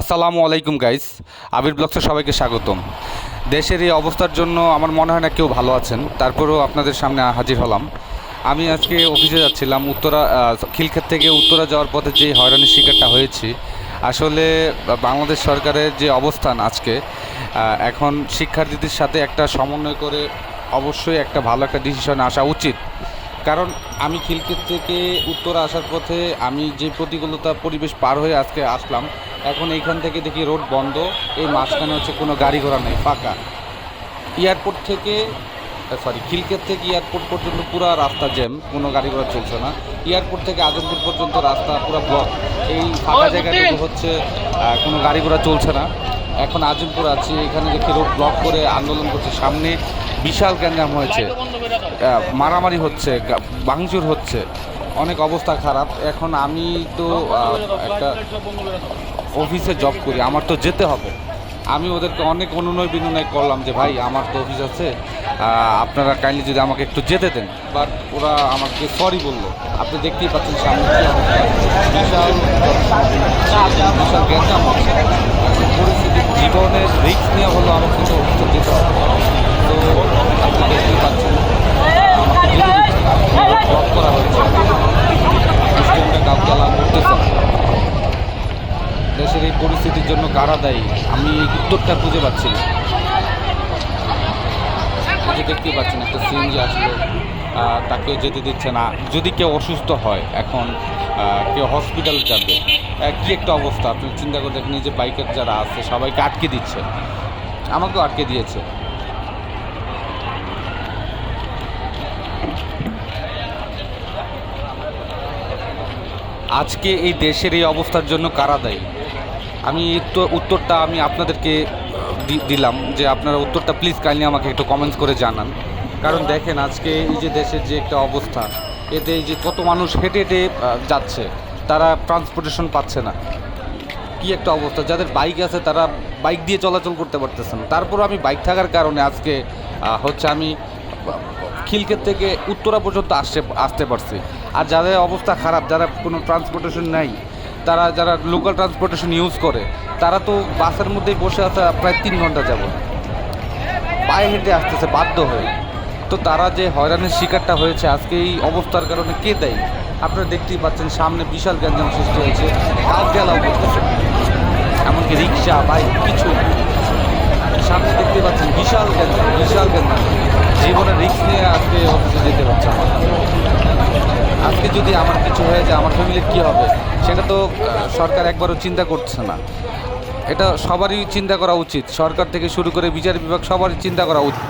আসসালামু আলাইকুম গাইস আবির ব্লগসে সবাইকে স্বাগতম। দেশের এই অবস্থার জন্য আমার মনে হয় না কেউ ভালো আছেন। তারপরেও আপনাদের সামনে হাজির হলাম। আমি আজকে অফিসে যাচ্ছিলাম, উত্তরা খিলক্ষেত থেকে উত্তরা যাওয়ার পথে যে হয়রানির শিকারটা হয়েছি, আসলে বাংলাদেশ সরকারের যে অবস্থান আজকে এখন শিক্ষার্থীদের সাথে একটা সমন্বয় করে অবশ্যই একটা ভালো একটা ডিসিশন আসা উচিত। কারণ আমি খিলক্ষেত থেকে উত্তরা আসার পথে আমি যে প্রতিকূলতা পরিবেশ পার হয়ে আজকে আসলাম এখন এইখান থেকে দেখি রোড বন্ধ। এই মাঝখানে হচ্ছে কোনো গাড়ি ঘোড়া নেই ফাঁকা। এয়ারপোর্ট থেকে সরি খিলক্ষেত থেকে এয়ারপোর্ট পর্যন্ত পুরো রাস্তা জ্যাম কোনো গাড়ি ঘোড়া চলছে না। এয়ারপোর্ট থেকে আজমপুর পর্যন্ত রাস্তা পুরো ব্লক এই ফাঁকা জায়গাটুকু হচ্ছে কোনো গাড়ি ঘোড়া চলছে না। এখন আজিমপুর আছি এখানে দেখি রোড ব্লক করে আন্দোলন করছে। সামনে বিশাল গ্যাঞ্জাম হয়েছে। মারামারি হচ্ছে ভাঙচুর হচ্ছে। অনেক অবস্থা খারাপ। এখন আমি তো একটা অফিসে জব করি, আমার তো যেতে হবে। আমি ওদেরকে অনেক অনুনয় বিনয় করলাম যে, ভাই, আমার তো অফিস আছে আপনারা কাইন্ডলি যদি আমাকে একটু যেতে দেন। বাট ওরা আমাকে সরি বলল। আপনি দেখতেই পাচ্ছেন সামনে বিশাল বিশাল গ্যাঞ্জাম পরিস্থিতির জন্য কারা দায়ী? আমি এই উত্তরটা খুঁজে পাচ্ছি না। যে দেখতেই পাচ্ছেন একটা সিএনজি আসলো তাকেও যেতে দিচ্ছে না। যদি কেউ অসুস্থ হয়, এখন কেউ হসপিটাল যাবে কি একটা অবস্থা? আপনি চিন্তা করে দেখেন যে বাইকের যারা আছে, সবাইকে আটকে দিচ্ছে। আমাকেও আটকে দিয়েছে। আজকে এই দেশের এই অবস্থার জন্য কারা দায়ী? আমি উত্তর উত্তরটা আমি আপনাদেরকে দিলাম যে আপনারা উত্তরটা প্লিজ কাইন্ডলি আমাকে একটু কমেন্টস করে জানান। কারণ দেখেন আজকে এই যে দেশের যে একটা অবস্থা, এতে যে কত মানুষ হেঁটে হেঁটে যাচ্ছে, তারা ট্রান্সপোর্টেশন পাচ্ছে না। কি একটা অবস্থা, যাদের বাইক আছে তারা বাইক দিয়ে চলাচল করতে পারতেছে না। তারপর আমি বাইক থাকার কারণে আজকে হচ্ছে আমি খিলক্ষেত থেকে উত্তরা পর্যন্ত আসতে আসতে পারছি। আর যাদের অবস্থা খারাপ, যারা কোনো ট্রান্সপোর্টেশন নেই তারা যারা লোকাল ট্রান্সপোর্টেশন ইউজ করে, তারা তো বাসের মধ্যেই বসে আছে প্রায় তিন ঘণ্টা যাব পায়ে হেঁটে আসতেছে, বাধ্য হয়ে। তো তারা যে হয়রানির শিকারটা হয়েছে, আজকে এই অবস্থার কারণে কে দেয়? আপনারা দেখতেই পাচ্ছেন, সামনে বিশাল গ্যাঞ্জাম সৃষ্টি হয়েছে। কাউকে অ্যালাউ করতেছে এমনকি রিক্সা বাইক কিছু সামনে দেখতে পাচ্ছেন বিশাল গ্যাঞ্জাম বিশাল গ্যাঞ্জাম। জীবনে রিক্স নিয়ে আজকে অফিসে যেতে হচ্ছে আমার আজকে যদি আমার কিছু হয়ে যায়, আমার ফ্যামিলির কী হবে? সেটা তো সরকার একবারও চিন্তা করছে না। এটা সবারই চিন্তা করা উচিত। সরকার থেকে শুরু করে বিচার বিভাগ সবারই চিন্তা করা উচিত।